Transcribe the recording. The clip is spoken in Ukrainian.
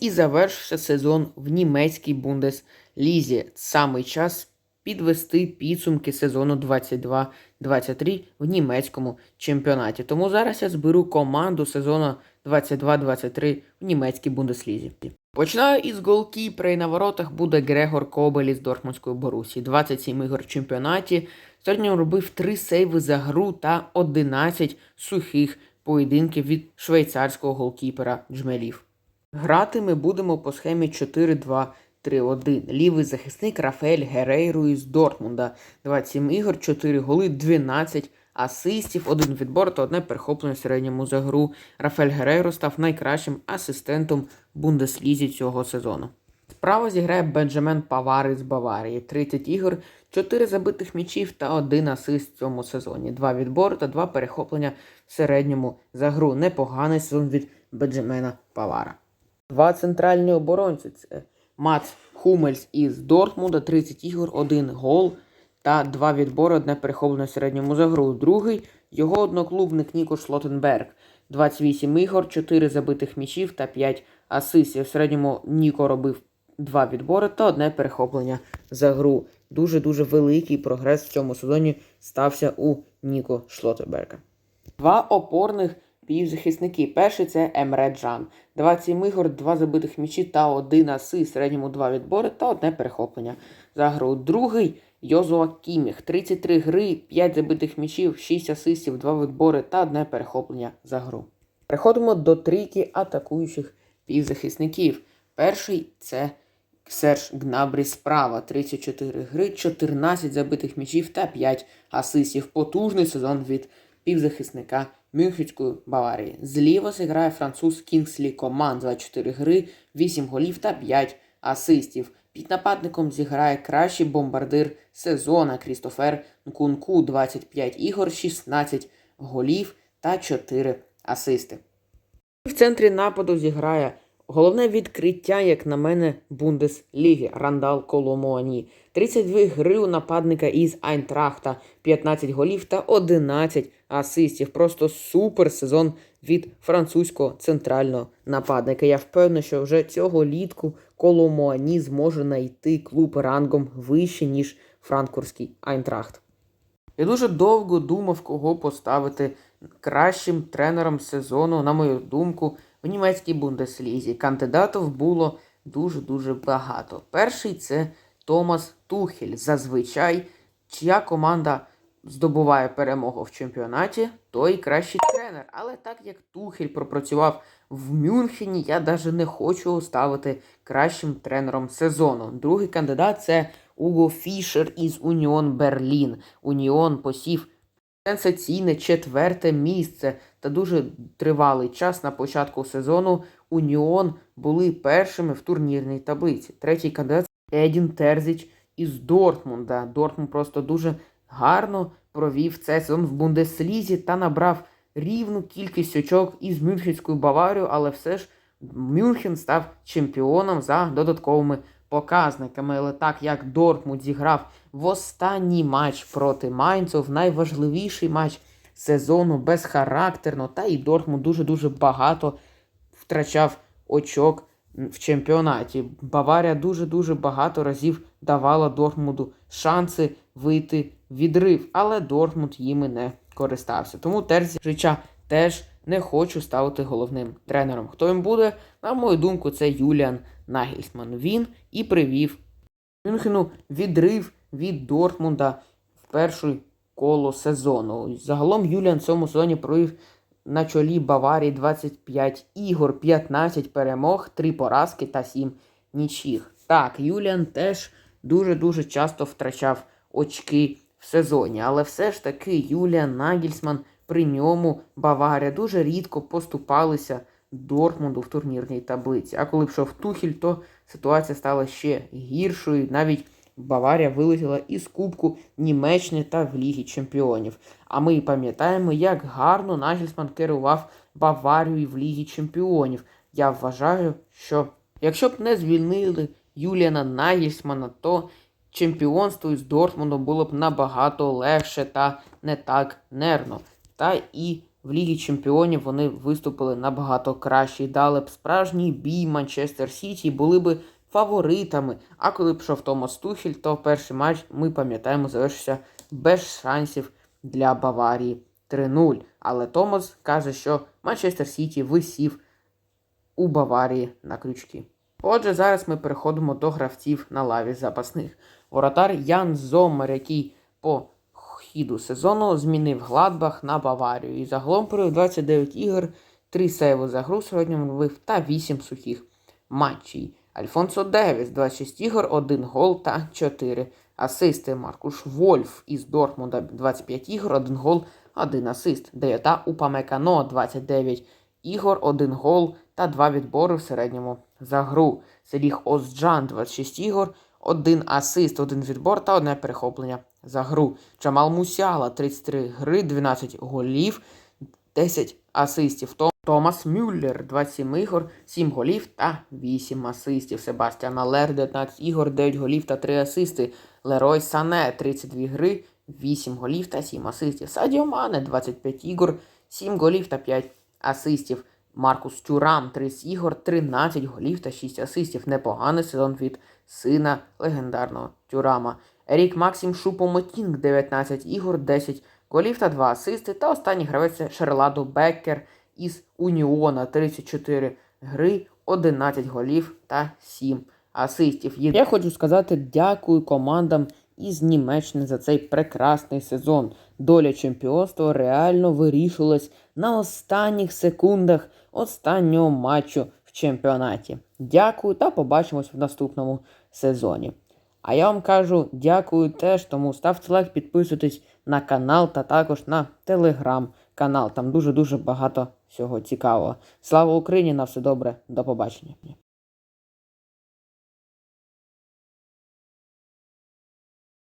і завершився сезон в німецькій Бундеслізі. Саме час підвести підсумки сезону 22-23 в німецькому чемпіонаті. Тому зараз я зберу команду сезону 22-23 в німецькій Бундеслізі. Починаю із голкіпера і на воротах буде Грегор Кобель із Дортмундської Борусі. 27 ігор в чемпіонаті. Сьогодні робив 3 сейви за гру та 11 сухих поєдинків від швейцарського голкіпера Джмелів. Грати ми будемо по схемі 4-2-3-1. Лівий захисник Рафаель Герейру із Дортмунда. 27 ігор, 4 голи, 12 асистів, один відбор та одне перехоплення в середньому за гру. Рафаель Герейро став найкращим асистентом Бундеслізі цього сезону. Справа зіграє Бенджамен Павар із Баварії. 30 ігор, 4 забитих м'ячів та 1 асист в цьому сезоні. 2 відбори та 2 перехоплення в середньому за гру. Непоганий сезон від Бенджамена Павара. Два центральні оборонці це Мац Хумельс із Дортмунда, 30 ігор, 1 гол та 2 відбори, одне перехоплення середньому за гру. Другий його одноклубник Ніко Шлотенберг. 28 ігор, 4 забитих м'ячів та 5 асистів. В середньому Ніко робив 2 відбори та одне перехоплення за гру. Дуже-дуже великий прогрес в цьому сезоні стався у Ніко Шлотенберга. Два опорних півзахисники. Перший це Емре Джан. 27 ігор, 2 забитих м'ячі та 1 асист. Середньому 2 відбори та одне перехоплення за гру. Другий Йозуа Кіміх. 33 гри, 5 забитих м'ячів, 6 асистів, 2 відбори та одне перехоплення за гру. Переходимо до трійки атакуючих півзахисників. Перший це Серж Гнабрі справа. 34 гри, 14 забитих м'ячів та 5 асистів. Потужний сезон від півзахисника Мюнхенської Баварії. Зліво зіграє француз Кінгслі Коман 24 гри, 8 голів та 5 асистів. Під нападником зіграє кращий бомбардир сезона Крістофер Нкунку 25 ігор, 16 голів та 4 асисти. В центрі нападу зіграє головне відкриття, як на мене, Бундесліги Рандал Коломоані. 32 гри у нападника із Айнтрахта, 15 голів та 11 асистів. Просто супер сезон від французького центрального нападника. Я впевнений, що вже цього літку Коломоані зможе знайти клуб рангом вище, ніж франкфуртський Айнтрахт. Я дуже довго думав, кого поставити кращим тренером сезону, на мою думку, в німецькій Бундеслізі. Кандидатів було дуже-дуже багато. Перший це Томас Тухель. Зазвичай, чия команда здобуває перемогу в чемпіонаті, той кращий тренер. Але так як Тухель пропрацював в Мюнхені, я навіть не хочу ставити кращим тренером сезону. Другий кандидат це Уго Фішер із Уніон Берлін. Уніон посів сенсаційне четверте місце та дуже тривалий час на початку сезону Уніон були першими в турнірній таблиці. Третій кандидат Едін Терзіч із Дортмунда. Дортмунд просто дуже гарно провів цей сезон в Бундеслізі та набрав рівну кількість очок із Мюнхенською Баварією, але все ж Мюнхен став чемпіоном за додатковими показниками. Але так як Дортмунд зіграв в останній матч проти Майнцу, в найважливіший матч сезону безхарактерно, та і Дортмунд дуже-дуже багато втрачав очок в чемпіонаті. Баварія дуже-дуже багато разів давала Дортмунду шанси вийти в відрив, але Дортмунд їми не користався. Тому Терзіча теж не хочу ставити головним тренером. Хто їм буде, на мою думку, це Юліан Нагельсман. Він і привів Мюнхену відрив від Дортмунда в перший коло сезону. Загалом Юліан в цьому сезоні провів на чолі Баварії 25 ігор, 15 перемог, 3 поразки та 7 нічих. Так, Юліан теж дуже-дуже часто втрачав очки в сезоні, але все ж таки Юліан Нагельсман при ньому Баварія дуже рідко поступалися Дортмунду в турнірній таблиці. А коли пішов Тухіль, то ситуація стала ще гіршою. Навіть Баварія вилетіла із Кубку Німеччини та в Лігі Чемпіонів. А ми пам'ятаємо, як гарно Нагельсман керував Баварією в Лігі Чемпіонів. Я вважаю, що якщо б не звільнили Юліана Нагельсмана, то чемпіонство із Дортмундом було б набагато легше та не так нервно. Та і в Лігі Чемпіонів вони виступили набагато краще дали б справжній бій Манчестер Сіті, були б фаворитами. А коли пішов Томас Тухель, то перший матч, ми пам'ятаємо, завершився без шансів для Баварії 3-0. Але Томас каже, що Манчестер Сіті висів у Баварії на крючки. Отже, зараз ми переходимо до гравців на лаві запасних. Воротар Ян Зоммер, який по хіду сезону змінив Гладбах на Баварію і загалом провів 29 ігор, 3 сейви за гру середньому вбив та 8 сухих матчів. Альфонсо Девіс 26 ігор, 1 гол та 4 асисти. Маркуш Вольф із Дортмунда 25 ігор, 1 гол, 1 асист. Дейота Упамекано 29 ігор, 1 гол та 2 відбори в середньому за гру. Селіх Озджан 26 ігор, 1 асист, 1 відбор та 1 перехоплення за гру. Джамал Мусяла 33 гри, 12 голів, 10 асистів. Томас Мюллер 27 ігор, 7 голів та 8 асистів. Себастьян Алер 19 ігор, 9 голів та 3 асисти. Лерой Сане 32 гри, 8 голів та 7 асистів. Садіо Мане 25 ігор, 7 голів та 5 асистів. Маркус Тюрам 30 ігор, 13 голів та 6 асистів. Непоганий сезон від сина легендарного Тюрама. Ерік Максим Шупомотінг 19 ігор, 10 голів та 2 асисти. Та останній гравець це Шерладо Беккер із Уніона 34 гри, 11 голів та 7 асистів. Я хочу сказати дякую командам із Німеччини за цей прекрасний сезон. Доля чемпіонства реально вирішилась на останніх секундах останнього матчу в чемпіонаті. Дякую та побачимось в наступному сезоні. А я вам кажу дякую теж, тому ставте лайк, підписуйтесь на канал та також на телеграм-канал. Там дуже-дуже багато всього цікавого. Слава Україні! На все добре, до побачення.